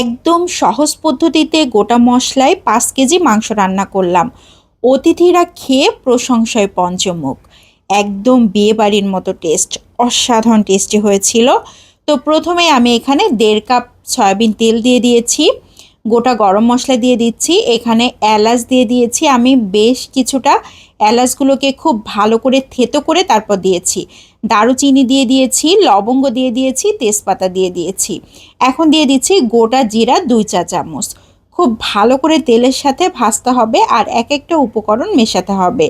একদম সহজ পদ্ধতিতে গোটা মশলায় পাঁচ কেজি মাংস রান্না করলাম। অতিথিরা খেয়ে প্রশংসায় পঞ্চমুখ। একদম বিয়ে বাড়ির মতো টেস্ট অসাধারণ টেস্টি হয়েছিল। তো প্রথমে আমি এখানে দেড় কাপ সয়াবিন তেল দিয়ে দিয়েছি। গোটা গরম মশলা দিয়ে দিচ্ছি। এখানে এলাচ দিয়ে দিয়েছি। আমি বেশ কিছুটা এলাচগুলোকে খুব ভালো করে থেতো করে তারপর দিয়েছি। দারুচিনি দিয়ে দিয়েছি, লবঙ্গ দিয়ে দিয়েছি, তেজপাতা দিয়ে দিয়েছি। এখন দিয়ে দিচ্ছি গোটা জিরা দুই চা চামচ। খুব ভালো করে তেলের সাথে ভাজতে হবে আর এক একটা উপকরণ মেশাতে হবে।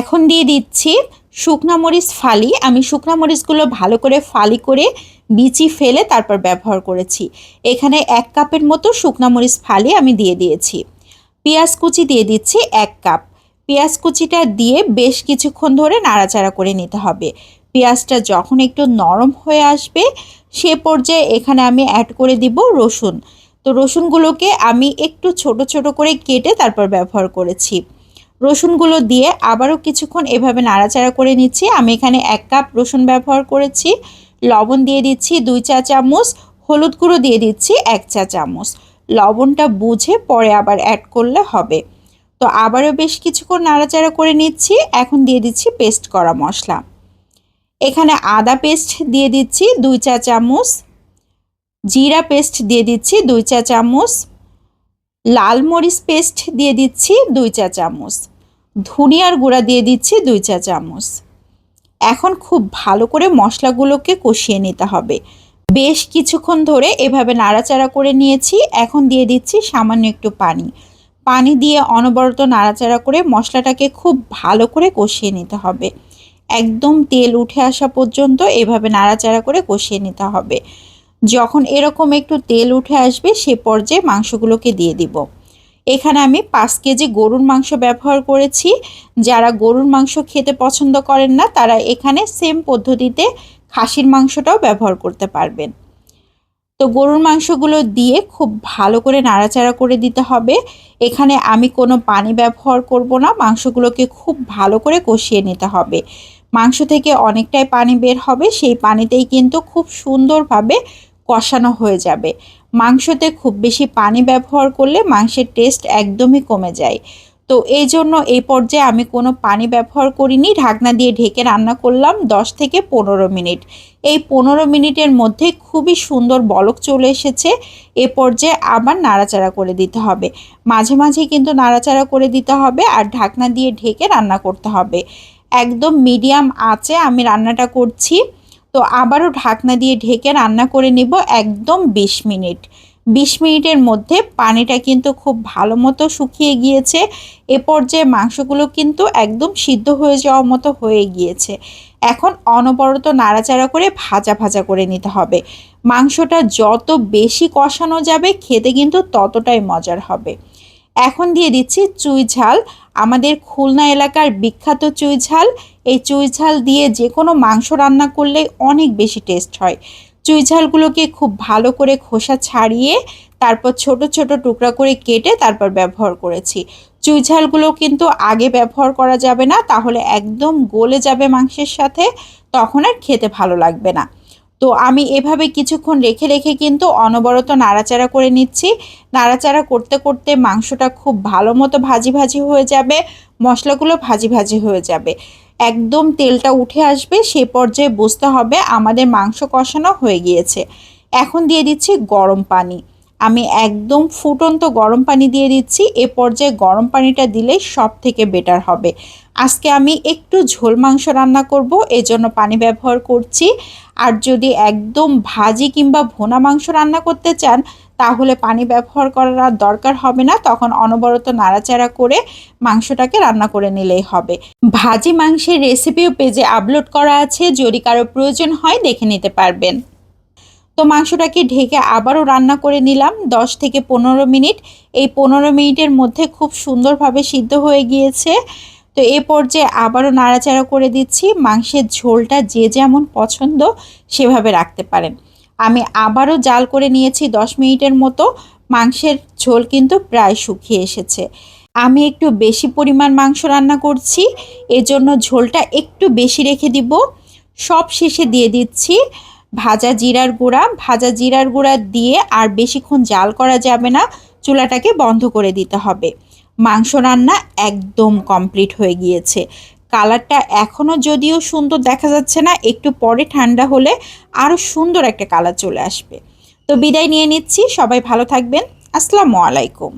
এখন দিয়ে দিচ্ছি শুকনা মরিচ ফালি। আমি শুকনা মরিচগুলো ভালো করে ফালি করে বিচি ফেলে তারপর ব্যবহার করেছি। এখানে এক কাপের মতো শুকনা মরিচ ফালি আমি দিয়ে দিয়েছি। পেঁয়াজ কুচি দিয়ে দিচ্ছি এক কাপ। পেঁয়াজ কুচিটা দিয়ে বেশ কিছুক্ষণ ধরে নাড়াচাড়া করে নিতে হবে। পেঁয়াজটা যখন একটু নরম হয়ে আসবে, সে পর্যায়ে এখানে আমি অ্যাড করে দিব রসুন। তো রসুনগুলোকে আমি একটু ছোট ছোট করে কেটে তারপর ব্যবহার করেছি। রসুনগুলো দিয়ে আবারও কিছুক্ষণ এভাবে নাড়াচাড়া করে নিচ্ছি। আমি এখানে এক কাপ রসুন ব্যবহার করেছি, লবণ দিয়ে দিচ্ছি দুই চা চামচ, হলুদ গুঁড়ো দিয়ে দিচ্ছি এক চা চামচ। লবণটা বুঝে পরে আবার অ্যাড করলে হবে। তো আবারও বেশ কিছুক্ষণ নাড়াচাড়া করে নিচ্ছি, এখন দিয়ে দিচ্ছি পেস্ট করা মশলা। এখানে আদা পেস্ট দিয়ে দিচ্ছি দুই চা চামচ, জিরা পেস্ট দিয়ে দিচ্ছি দুই চা চামচ, লাল মরিচ পেস্ট দিয়ে দিচ্ছি দুই চা চামচ। ধনিয়ার গুঁড়া দিয়ে দিচ্ছি দুই চা চামচ। এখন খুব ভালো করে মশলাগুলোকে কষিয়ে নিতে হবে। বেশ কিছুক্ষণ ধরে এভাবে নাড়াচাড়া করে নিয়েছি। এখন দিয়ে দিচ্ছি সামান্য একটু পানি। পানি দিয়ে অনবরত নাড়াচাড়া করে মশলাটাকে খুব ভালো করে কষিয়ে নিতে হবে। একদম তেল উঠে আসা পর্যন্ত এভাবে নাড়াচাড়া করে কষিয়ে নিতে হবে। যখন এরকম একটু তেল উঠে আসবে সে পর্যায়ে মাংসগুলোকে দিয়ে দিব। এখানে আমি পাঁচ কেজি গরুর মাংস ব্যবহার করেছি। যারা গরুর মাংস খেতে পছন্দ করেন না, তারা এখানে সেম পদ্ধতিতে খাসির মাংসটাও ব্যবহার করতে পারবেন। তো গরুর মাংসগুলো দিয়ে খুব ভালো করে নাড়াচাড়া করে দিতে হবে। এখানে আমি কোনো পানি ব্যবহার করব না, মাংসগুলোকে খুব ভালো করে কষিয়ে নিতে হবে। মাংস থেকে অনেকটাই পানি বের হবে, সেই পানিতেই কিন্তু খুব সুন্দরভাবে কষানো হয়ে যাবে। মাংসতে খুব বেশি পানি ব্যবহার করলে মাংসের টেস্ট একদমই কমে যায়। তো এই জন্য এই পর্যায়ে আমি কোনো পানি ব্যবহার করিনি, ঢাকনা দিয়ে ঢেকে রান্না করলাম 10 থেকে পনেরো মিনিট। এই পনেরো মিনিটের মধ্যে খুবই সুন্দর বলক চলে এসেছে, এ পর্যায়ে আবার নাড়াচাড়া করে দিতে হবে। মাঝে মাঝে কিন্তু নাড়াচাড়া করে দিতে হবে আর ঢাকনা দিয়ে ঢেকে রান্না করতে হবে। একদম মিডিয়াম আঁচে আমি রান্নাটা করছি। তো আবারও ঢাকনা দিয়ে ঢেকে রান্না করে নিব একদম বিশ মিনিট। বিশ মিনিটের মধ্যে পানিটা কিন্তু খুব ভালো মতো শুকিয়ে গিয়েছে। এ পর্যায়ে মাংসগুলো কিন্তু একদম সিদ্ধ হয়ে যাওয়ার মতো হয়ে গিয়েছে। এখন অনবরত নাড়াচাড়া করে ভাজা ভাজা করে নিতে হবে। মাংসটা যত বেশি কষানো যাবে, খেতে কিন্তু ততটাই মজার হবে। এখন দিয়ে দিচ্ছি চুই ঝাল আমাদের খুলনা এলাকার বিখ্যাত চুইঝাল। এই চুইঝাল দিয়ে যে কোনো মাংস রান্না করলে অনেক বেশি টেস্ট হয়। চুইঝালগুলোকে খুব ভালো করে খোসা ছাড়িয়ে, তারপর ছোট ছোট টুকরা করে কেটে তারপর ব্যবহার করেছি। চুই ঝালগুলো কিন্তু আগে ব্যবহার করা যাবে না, তাহলে একদম গলে যাবে মাংসের সাথে, তখন আর খেতে ভালো লাগবে না। তো আমি এভাবে কিছুক্ষণ রেখে রেখে কিন্তু অনবরত নাড়াচাড়া করে নিচ্ছি। নাড়াচাড়া করতে করতে মাংসটা খুব ভালো মতো ভাজি ভাজি হয়ে যাবে, মশলাগুলো ভাজি ভাজি হয়ে যাবে। একদম তেলটা উঠে আসবে, সে পর্যায়ে বুঝতে হবে আমাদের মাংস কষানো হয়ে গিয়েছে। এখন দিয়ে দিচ্ছি গরম পানি। আমি একদম ফুটন্ত গরম পানি দিয়ে দিচ্ছি, এ পর্যায়ে গরম পানিটা দিলেই সব থেকে বেটার হবে। আজকে আমি একটু ঝোল মাংস রান্না করব, এজন্য পানি ব্যবহার করছি। আর যদি একদম ভাজি কিংবা ভোনা মাংস রান্না করতে চান, তাহলে পানি ব্যবহার করার আর দরকার হবে না, তখন অনবরত নাড়াচাড়া করে মাংসটাকে রান্না করে নিলেই হবে। ভাজি মাংসের রেসিপিও পেজে আপলোড করা আছে, যদি কারও প্রয়োজন হয় দেখে নিতে পারবেন। তো মাংসটাকে ঢেকে আবারও রান্না করে নিলাম। 10 থেকে পনেরো মিনিট। এই পনেরো মিনিটের মধ্যে খুব সুন্দরভাবে সিদ্ধ হয়ে গিয়েছে। তো এ পর্যায়ে আবারও নাড়াচাড়া করে দিচ্ছি। মাংসের ঝোলটা যে যেমন পছন্দ সেভাবে রাখতে পারেন। আমি আবারও জাল করে নিয়েছি 10 মিনিটের মতো। মাংসের ঝোল কিন্তু প্রায় শুকিয়ে এসেছে। আমি একটু বেশি পরিমাণ মাংস রান্না করছি। এজন্য ঝোলটা একটু বেশি রেখে দিব। সব শেষে দিয়ে দিচ্ছি। ভাজা জিরার গুঁড়া, ভাজা জিরার গুঁড়া দিয়ে আর বেশিক্ষণ জাল করা যাবে না, চুলাটাকে বন্ধ করে দিতে হবে। মাংস রান্না একদম কমপ্লিট হয়ে গিয়েছে। কালারটা এখনও যদিও সুন্দর দেখা যাচ্ছে না, একটু পরে ঠান্ডা হলে আরও সুন্দর একটা কালার চলে আসবে। তো বিদায় নিয়ে নিচ্ছি, সবাই ভালো থাকবেন। আসসালামু আলাইকুম।